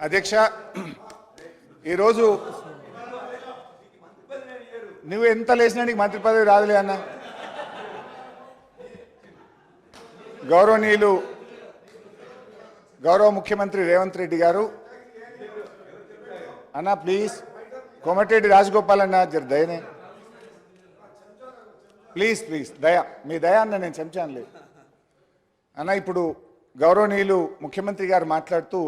అధ్యక్ష ఈరోజు నువ్వు ఎంత లేచినా నీకు మంత్రి పదవి రాదులే అన్న. గౌరవనీయులు గౌరవ ముఖ్యమంత్రి రేవంత్ రెడ్డి గారు అన్న ప్లీజ్ కోమటిరెడ్డి రాజగోపాల్ అన్న జర దయనే. ప్లీజ్ ప్లీజ్ దయ మీ దయా అన్న నేను చెంచాను లేదు అన్న ఇప్పుడు గౌరవనీయులు ముఖ్యమంత్రి గారు మాట్లాడుతూ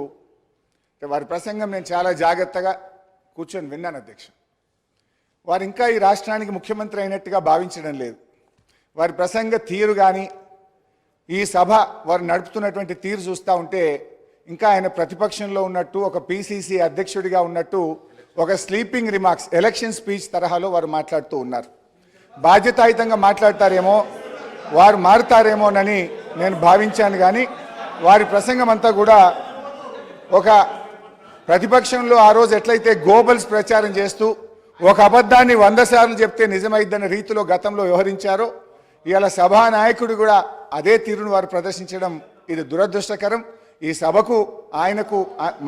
వారి ప్రసంగం నేను చాలా జాగ్రత్తగా కూర్చొని విన్నాను అధ్యక్ష. వారు ఇంకా ఈ రాష్ట్రానికి ముఖ్యమంత్రి అయినట్టుగా భావించడం లేదు. వారి ప్రసంగ తీరు కానీ ఈ సభ వారు నడుపుతున్నటువంటి తీరు చూస్తూ ఉంటే ఇంకా ఆయన ప్రతిపక్షంలో ఉన్నట్టు ఒక పిసిసి అధ్యక్షుడిగా ఉన్నట్టు ఒక స్లీపింగ్ రిమార్క్స్ ఎలక్షన్ స్పీచ్ తరహాలో వారు మాట్లాడుతూ ఉన్నారు. బాధ్యతాయుతంగా మాట్లాడతారేమో వారు మారుతారేమోనని నేను భావించాను కానీ వారి ప్రసంగం అంతా కూడా ఒక ప్రతిపక్షంలో ఆ రోజు ఎట్లయితే గోబల్స్ ప్రచారం చేస్తూ ఒక అబద్ధాన్ని వంద సార్లు చెప్తే నిజమైద్దన్న రీతిలో గతంలో వ్యవహరించారో ఇవాళ సభా నాయకుడు కూడా అదే తీరును వారు ప్రదర్శించడం ఇది దురదృష్టకరం. ఈ సభకు ఆయనకు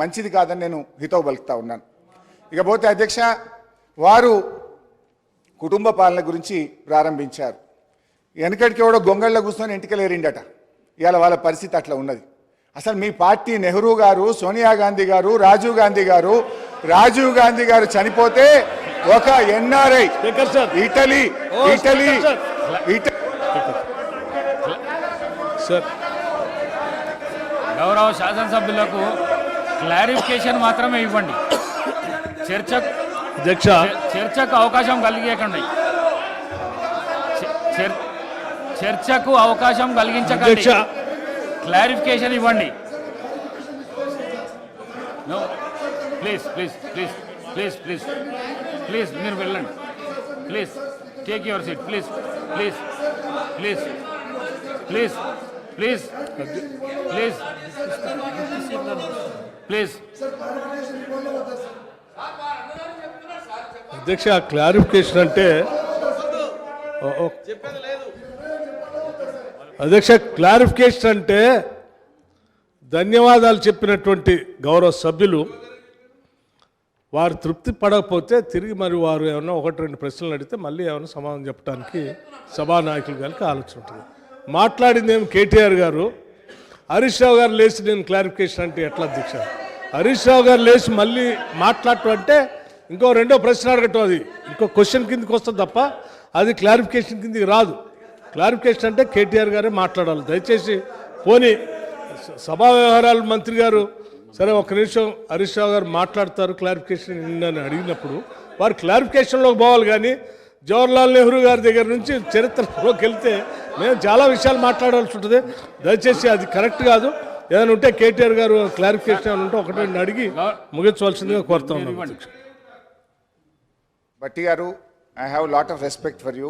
మంచిది కాదని నేను హితవు పలుకుతా ఉన్నాను. ఇకపోతే అధ్యక్ష వారు కుటుంబ పాలన గురించి ప్రారంభించారు. వెనకడికి ఎవడో గొంగళ్ళ కూర్చొని ఇంటికి లేరిండట. ఇవాళ వాళ్ళ పరిస్థితి అట్లా ఉన్నది. అసలు మీ పార్టీ నెహ్రూ గారు సోనియా గాంధీ గారు రాజీవ్ గాంధీ గారు రాజీవ్ గాంధీ గారు చనిపోతే ఒక NRI speaker sir. Italy Italy గౌరవ శాసనసభ్యులకు క్లారిఫికేషన్ మాత్రమే ఇవ్వండి. చర్చ అధ్యక్ష. చర్చకు అవకాశం చర్- చర్చకు అవకాశం కలిగించకండి. అధ్యక్ష. క్లారిఫికేషన్ ఇవ్వండి. No please please please please please please మీరు వెళ్ళండి. Please take your seat please please please please please please please అధ్యక్ష క్లారిఫికేషన్ అంటే. అధ్యక్ష క్లారిఫికేషన్ అంటే ధన్యవాదాలు చెప్పినటువంటి గౌరవ సభ్యులు వారు తృప్తి పడకపోతే తిరిగి మరి వారు ఏమన్నా ఒకటి రెండు ప్రశ్నలు అడిగితే మళ్ళీ ఏమైనా సమాధానం చెప్పడానికి సభానాయకులు గారికి ఆలోచన ఉంటుంది. మాట్లాడింది ఏమి కేటీఆర్ గారు? హరీష్ రావు గారు లేచి నేను క్లారిఫికేషన్ అంటే ఎట్లా అధ్యక్ష? హరీష్ రావు గారు లేచి మళ్ళీ మాట్లాడటం అంటే ఇంకో రెండో ప్రశ్న అడగటం అది. ఇంకో క్వశ్చన్ కిందకి వస్తుంది తప్ప అది క్లారిఫికేషన్ కిందకి రాదు. క్లారిఫికేషన్ అంటే కేటీఆర్ గారే మాట్లాడాలి. దయచేసి పోనీ సభా వ్యవహారాల మంత్రి గారు సరే ఒక నిమిషం హరీష్ రావు గారు మాట్లాడతారు క్లారిఫికేషన్ అని అడిగినప్పుడు వారు క్లారిఫికేషన్లోకి పోవాలి కానీ జవహర్లాల్ నెహ్రూ గారి దగ్గర నుంచి చరిత్రలోకి వెళ్తే మేము చాలా విషయాలు మాట్లాడాల్సి ఉంటుంది. దయచేసి అది కరెక్ట్ కాదు. ఏదైనా ఉంటే కేటీఆర్ గారు క్లారిఫికేషన్ ఏమైనా ఉంటే ఒకటి అడిగి ముగించవలసిందిగా కోరుతా ఉన్నాను ఇవ్వండి భట్టి గారు I have lot of respect for you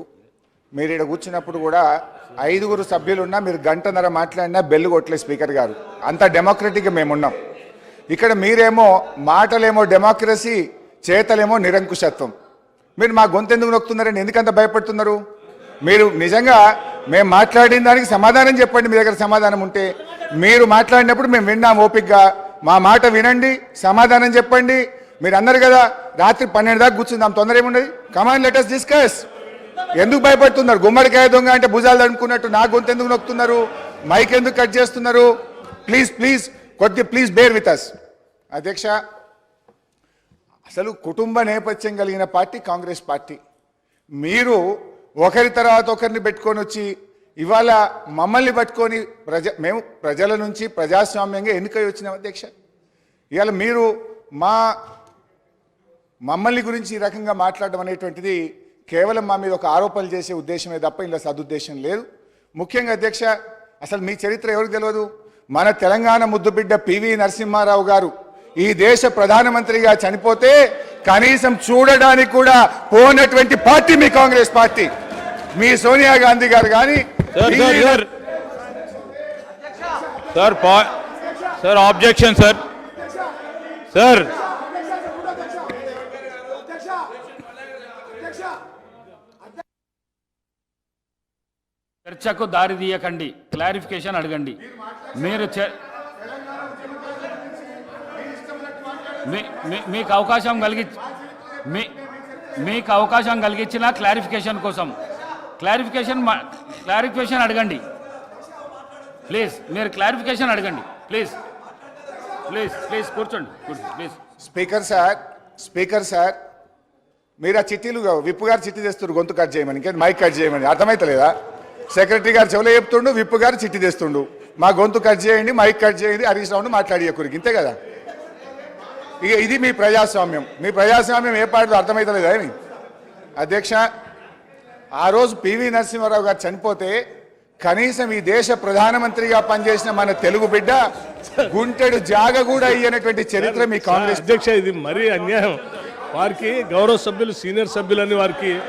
మీరు ఇక్కడ కూర్చున్నప్పుడు కూడా ఐదుగురు సభ్యులున్నా మీరు గంటన్నర మాట్లాడినా బెల్లు కొట్టలే స్పీకర్ గారు. అంత డెమోక్రటిక్గా మేమున్నాం. ఇక్కడ మీరేమో మాటలేమో డెమోక్రసీ చేతలేమో నిరంకుశత్వం. మీరు మా గొంతు ఎందుకు నొక్కుతున్నారని ఎందుకంత భయపడుతున్నారు? మీరు నిజంగా మేము మాట్లాడిన దానికి సమాధానం చెప్పండి మీ దగ్గర సమాధానం ఉంటే. మీరు మాట్లాడినప్పుడు మేము విన్నాం ఓపిక్గా మా మాట వినండి సమాధానం చెప్పండి. మీరు అన్నారు కదా రాత్రి పన్నెండు దాకా కూర్చుందాం. తొందర ఏముండదు? కమాండ్ లెటర్స్ డిస్కస్ ఎందుకు భయపడుతున్నారు? గుమ్మడికాయ దొంగ అంటే భుజాలు అనుకున్నట్టు నా గొంతు ఎందుకు నొక్కుతున్నారు? మైక్ ఎందుకు కట్ చేస్తున్నారు? ప్లీజ్ ప్లీజ్ కొద్ది ప్లీజ్ బేర్ విత్ అస్ అధ్యక్ష అసలు కుటుంబ నేపథ్యం కలిగిన పార్టీ కాంగ్రెస్ పార్టీ. మీరు ఒకరి తర్వాత ఒకరిని పెట్టుకొని వచ్చి ఇవాళ మమ్మల్ని పట్టుకొని ప్రజ మేము ప్రజల నుంచి ప్రజాస్వామ్యంగా ఎన్నికై వచ్చినాం అధ్యక్ష. ఇవాళ మీరు మా మమ్మల్ని గురించి ఈ రకంగా మాట్లాడడం అనేటువంటిది కేవలం మా మీద ఒక ఆరోపణలు చేసే ఉద్దేశమే తప్ప ఇందులో సదుద్దేశం లేదు. ముఖ్యంగా అధ్యక్ష అసలు మీ చరిత్ర ఎవరికి తెలియదు మన తెలంగాణ ముద్దుబిడ్డ పివి నరసింహారావు గారు ఈ దేశ ప్రధానమంత్రిగా చనిపోతే కనీసం చూడడానికి కూడా పోనటువంటి పార్టీ మీ కాంగ్రెస్ పార్టీ. మీ సోనియా గాంధీ గారు కానీ సార్ సార్ సార్. సార్ పా- సార్ ఆబ్జెక్షన్ సార్. సార్ చర్చకు దారి తీయకండి. క్లారిఫికేషన్ అడగండి. మీరు మీ మీకు అవకాశం కలిగి మీ మీకు అవకాశం కలిగించిన క్లారిఫికేషన్ కోసం. క్లారిఫికేషన్ మా- క్లారిఫికేషన్ అడగండి. ప్లీజ్ మీరు క్లారిఫికేషన్ అడగండి. ప్లీజ్. ప్లీజ్ ప్లీజ్ కూర్చోండి please. Speaker sir speaker sir మీరు ఆ చిట్టీలు విప్పు గారు చిట్టి తెస్తుండ్రు గొంతు కట్ చేయమని. మైక్ కట్ చేయమని. అర్థమైతలేదా? సెక్రటరీ గారు చెవులో చెప్తుండు విప్పు గారు చిట్టి తెస్తుండు. మా గొంతు కట్ చేయండి మైక్ కట్ చేయండి హరీష్ రావును మాట్లాడి ఇంతే కదా? ఇక ఇది మీ ప్రజాస్వామ్యం. మీ ప్రజాస్వామ్యం ఏ పాటలో అర్థమైతలేదా ఏమి? అధ్యక్ష ఆ రోజు పివి నరసింహారావు గారు చనిపోతే కనీసం ఈ దేశ ప్రధానమంత్రిగా పనిచేసిన మన తెలుగు బిడ్డ గుంటెడు జాగ కూడా అయ్యనటువంటి చరిత్ర మీ కాంగ్రెస్ అధ్యక్ష ఇది మరీ అన్యాయం. వారికి గౌరవ సభ్యులు సీనియర్ సభ్యులని వారికి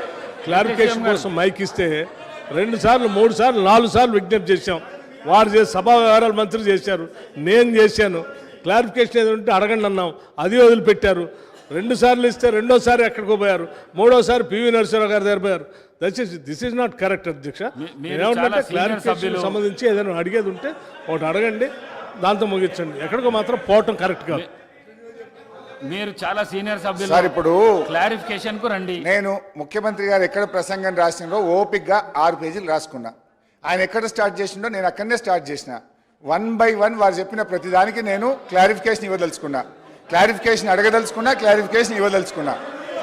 క్లారిఫికేషన్ కోసం మైక్ ఇస్తే రెండు సార్లు మూడు సార్లు నాలుగు సార్లు విజ్ఞప్తి చేశాం. వారు చేసి సభా వ్యవహారాల మంత్రి చేశారు. నేను చేశాను. క్లారిఫికేషన్ ఏదో ఉంటే అడగండి అన్నాం. అది వదిలిపెట్టారు. రెండు సార్లు ఇస్తే రెండోసారి ఎక్కడికో పోయారు. మూడోసారి పివి నరసింహరావు గారి దగ్గర పోయారు. దయచేసి దిస్ ఈజ్ నాట్ కరెక్ట్ అధ్యక్ష. ఏమంటే క్లారిఫికేషన్. సంబంధించి ఏదైనా అడిగేది ఉంటే ఒకటి అడగండి. దాంతో ముగించండి. ఎక్కడికో మాత్రం పోవటం కరెక్ట్ కాదు. మీరు చాలా సీనియర్ సార్ సభ్యులు ఇప్పుడు క్లారిఫికేషన్కు రండి. నేను ముఖ్యమంత్రి గారు ఎక్కడ ప్రసంగం రాసినో ఓపిక్గా ఆరు పేజీలు రాసుకున్నా. ఆయన ఎక్కడ స్టార్ట్ చేసిండో నేను అక్కడనే స్టార్ట్ చేసిన. వన్ బై వన్ వారు చెప్పిన ప్రతిదానికి నేను క్లారిఫికేషన్ ఇవ్వదలుచుకున్నా. క్లారిఫికేషన్ అడగదలుచుకున్నా క్లారిఫికేషన్ ఇవ్వదలుచుకున్నా.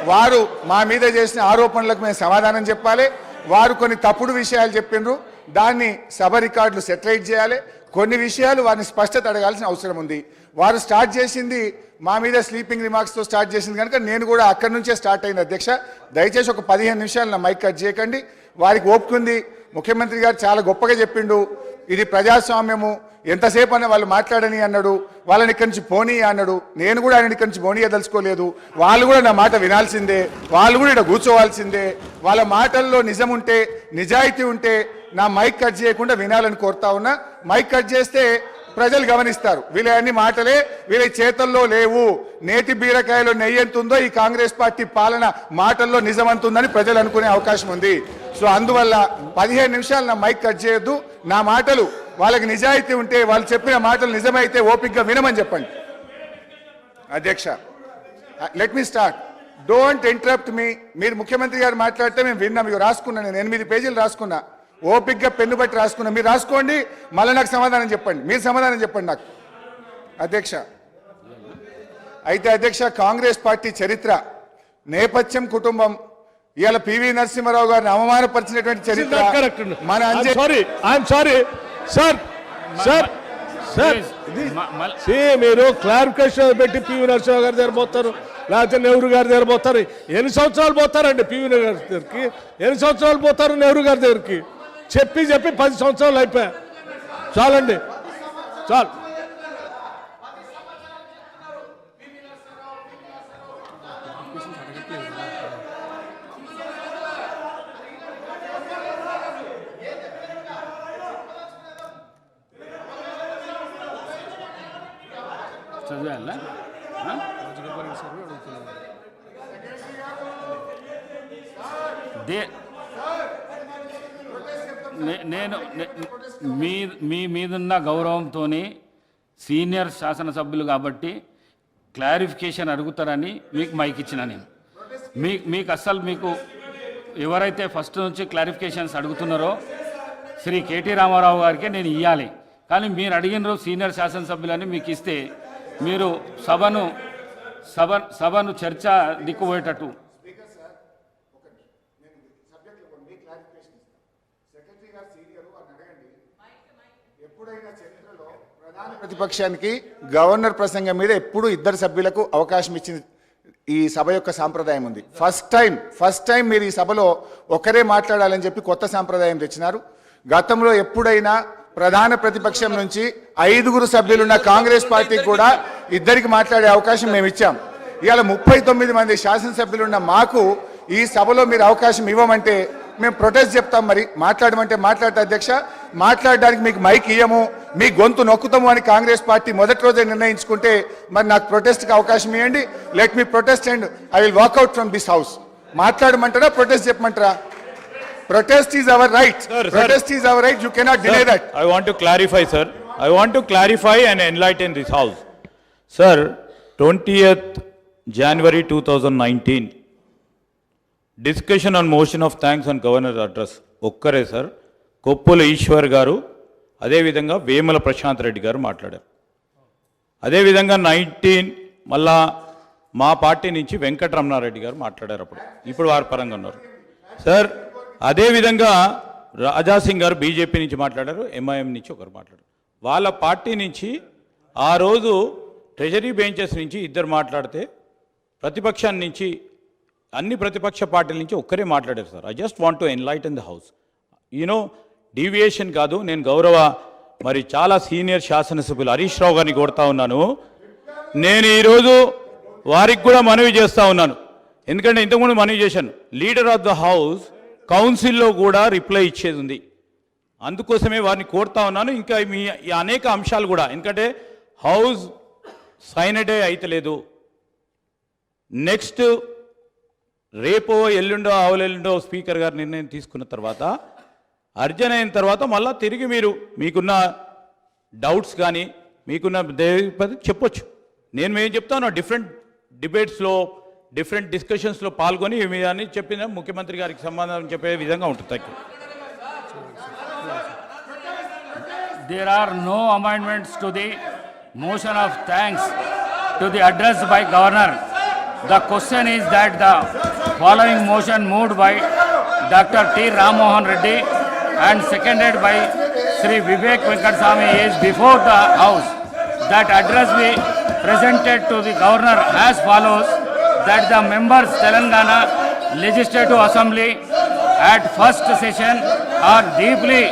వారు మా మీద చేసిన ఆరోపణలకు మేము సమాధానం చెప్పాలి. వారు కొన్ని తప్పుడు విషయాలు చెప్పిండ్రు దాన్ని సభ రికార్డులు సెటిలైట్ చేయాలి. కొన్ని విషయాలు వారిని స్పష్టత అడగాల్సిన అవసరం ఉంది. వారు స్టార్ట్ చేసింది మా మీద స్లీపింగ్ రిమార్క్స్తో స్టార్ట్ చేసింది కనుక నేను కూడా అక్కడి నుంచే స్టార్ట్ అయింది అధ్యక్ష. దయచేసి ఒక పదిహేను నిమిషాలు నా మైక్ కట్ చేయకండి. వారికి ఓపుకుంది ముఖ్యమంత్రి గారు చాలా గొప్పగా చెప్పిండు. ఇది ప్రజాస్వామ్యము. ఎంతసేపు అన్న వాళ్ళు మాట్లాడని అన్నాడు. వాళ్ళని ఇక్కడి నుంచి పోనీ అన్నాడు. నేను కూడా ఆయన ఇక్కడి నుంచి పోనీయదలుచుకోలేదు వాళ్ళు కూడా నా మాట వినాల్సిందే. వాళ్ళు కూడా ఇక్కడ కూర్చోవాల్సిందే. వాళ్ళ మాటల్లో నిజం ఉంటే నిజాయితీ ఉంటే నా మైక్ కట్ చేయకుండా వినాలని కోరుతా ఉన్నా. మైక్ కట్ చేస్తే ప్రజలు గమనిస్తారు. వీళ్ళ అన్ని మాటలే వీళ్ళ చేతల్లో లేవు. నేతి బీరకాయలో నెయ్యి ఎంత ఉందో ఈ కాంగ్రెస్ పార్టీ పాలన మాటల్లో నిజమంతుందని ప్రజలు అనుకునే అవకాశం ఉంది. సో అందువల్ల పదిహేను నిమిషాలు నా మైక్ కట్ చేయొద్దు. నా మాటలు వాళ్ళకి నిజాయితీ ఉంటే వాళ్ళు చెప్పిన మాటలు నిజమైతే ఓపిక్గా వినమని చెప్పండి. అధ్యక్ష let me start don't interrupt me మీరు ముఖ్యమంత్రి గారు మాట్లాడితే మేము విన్నాం. ఇవి రాసుకున్నా నేను. ఎనిమిది పేజీలు రాసుకున్నా. ఓపిక్గా పెన్ను బట్టి రాసుకున్నా మీరు రాసుకోండి మళ్ళీ నాకు సమాధానం చెప్పండి. మీరు సమాధానం చెప్పండి నాకు. అధ్యక్ష అయితే అధ్యక్ష కాంగ్రెస్ పార్టీ చరిత్ర నేపథ్యం కుటుంబం ఇవాళ పివి నరసింహారావు గారిని అవమానపరిచినటువంటి చరిత్ర మన sorry I'm sorry sir sir sir మీరు క్లారిఫికేషన్ పెట్టి పివి నరసింహ గారి దగ్గర పోతారు లేకపోతే నెహ్రూ గారి దగ్గర పోతారు. ఎన్ని సంవత్సరాలు పోతారండి పివి గారి దగ్గరికి ఎన్ని సంవత్సరాలు పోతారు నెహ్రూ గారి దగ్గరికి? చెప్పి చెప్పి పది సంవత్సరాలు అయిపోయా. చాలండి. చాలు? దే నేను మీ మీ మీదున్న గౌరవంతో సీనియర్ శాసనసభ్యులు కాబట్టి క్లారిఫికేషన్ అడుగుతారని మీకు మైక్ ఇచ్చిన నేను. మీ మీకు అస్సలు మీకు ఎవరైతే ఫస్ట్ నుంచి క్లారిఫికేషన్స్ అడుగుతున్నారో శ్రీ కేటీ రామారావు గారికి నేను ఇవ్వాలి కానీ మీరు అడిగినారు సీనియర్ శాసనసభ్యులని మీకు ఇస్తే మీరు సభను సభ సభను చర్చ దిక్కుపోయేటట్టు. ప్రతిపక్షానికి గవర్నర్ ప్రసంగం మీద ఎప్పుడు ఇద్దరు సభ్యులకు అవకాశం ఇచ్చింది ఈ సభ యొక్క సాంప్రదాయం ఉంది. ఫస్ట్ టైం ఫస్ట్ టైం మీరు ఈ సభలో ఒకరే మాట్లాడాలని చెప్పి కొత్త సాంప్రదాయం తెచ్చినారు. గతంలో ఎప్పుడైనా ప్రధాన ప్రతిపక్షం నుంచి ఐదుగురు సభ్యులున్న కాంగ్రెస్ పార్టీకి కూడా ఇద్దరికి మాట్లాడే అవకాశం మేము ఇచ్చాం. ఇవాళ ముప్పై తొమ్మిది మంది శాసనసభ్యులున్న మాకు ఈ సభలో మీరు అవకాశం ఇవ్వమంటే మేము ప్రొటెస్ట్ చెప్తాం మరి. మాట్లాడమంటే మాట్లాడతా అధ్యక్ష. మాట్లాడడానికి మీకు మైక్ ఇయ్యము. మీ గొంతు నొక్కుతాము అని కాంగ్రెస్ పార్టీ మొదటి రోజే నిర్ణయించుకుంటే మరి నాకు ప్రొటెస్ట్కి అవకాశం ఇవ్వండి let me protest and I will walkout from this house మాట్లాడమంటారా? Protest చెప్పమంటారా? Protest is our right. Protest is our right you cannot delay that I want to clarify, sir. I want to clarify and enlighten this house. Sir, twentieth January two thousand nineteen discussion on motion of thanks on governor address ఒక్కరే sir Koppula Eshwar గారు అదేవిధంగా వేముల ప్రశాంత్ రెడ్డి గారు మాట్లాడారు. అదేవిధంగా nineteen మళ్ళా మా party నుంచి వెంకటరమణారెడ్డి గారు మాట్లాడారు అప్పుడు. ఇప్పుడు వారి పరంగా ఉన్నారు. సార్ అదేవిధంగా రాజాసింగ్ గారు బీజేపీ నుంచి మాట్లాడారు ఎంఐఎం నుంచి ఒకరు మాట్లాడారు. వాళ్ళ పార్టీ నుంచి ఆ రోజు ట్రెజరీ బెంచెస్ నుంచి ఇద్దరు మాట్లాడితే ప్రతిపక్షాన్ని నుంచి అన్ని ప్రతిపక్ష పార్టీల నుంచి ఒక్కరే మాట్లాడారు sir. I just want to enlighten the house you know deviation కాదు నేను గౌరవ మరి చాలా సీనియర్ శాసనసభ్యులు హరీష్ రావు గారిని కొడతా ఉన్నాను. నేను ఈరోజు వారికి కూడా మనవి చేస్తూ ఉన్నాను. ఎందుకంటే ఇంతకుముందు మనవి చేశాను. లీడర్ ఆఫ్ ద హౌస్ కౌన్సిల్లో కూడా రిప్లై ఇచ్చేది ఉంది. అందుకోసమే వారిని కోరుతా ఉన్నాను. ఇంకా మీ ఈ అనేక అంశాలు కూడా. ఎందుకంటే హౌస్ సైనడే అయితలేదు నెక్స్ట్ రేపో ఎల్లుండో ఆవులెల్లుండో స్పీకర్ గారు నిర్ణయం తీసుకున్న తర్వాత అర్జన అయిన తర్వాత మళ్ళా తిరిగి మీరు మీకున్న డౌట్స్ కానీ మీకున్న దేపతి చెప్పొచ్చు. నేను మేము చెప్తాను డిఫరెంట్ డిబేట్స్లో డిఫరెంట్ డిస్కషన్స్లో పాల్గొని మీ అని చెప్పిన ముఖ్యమంత్రి గారికి సంబంధం చెప్పే విధంగా ఉంటుంది. Thank you There are no amendments to the motion of thanks to the address by governor. The question is that the following motion moved by Dr. T. Ramohan Reddy and seconded by Sri Vivek Venkateswamy is before the house. That address be presented to the governor as follows, that the members Telangana Legislative Assembly at first session are deeply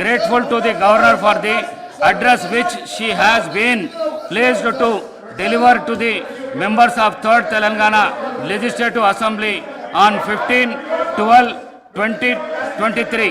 grateful to the governor for the address which she has been pleased to deliver to the members of Third Telangana legislative assembly on fifteen twelve twenty twenty three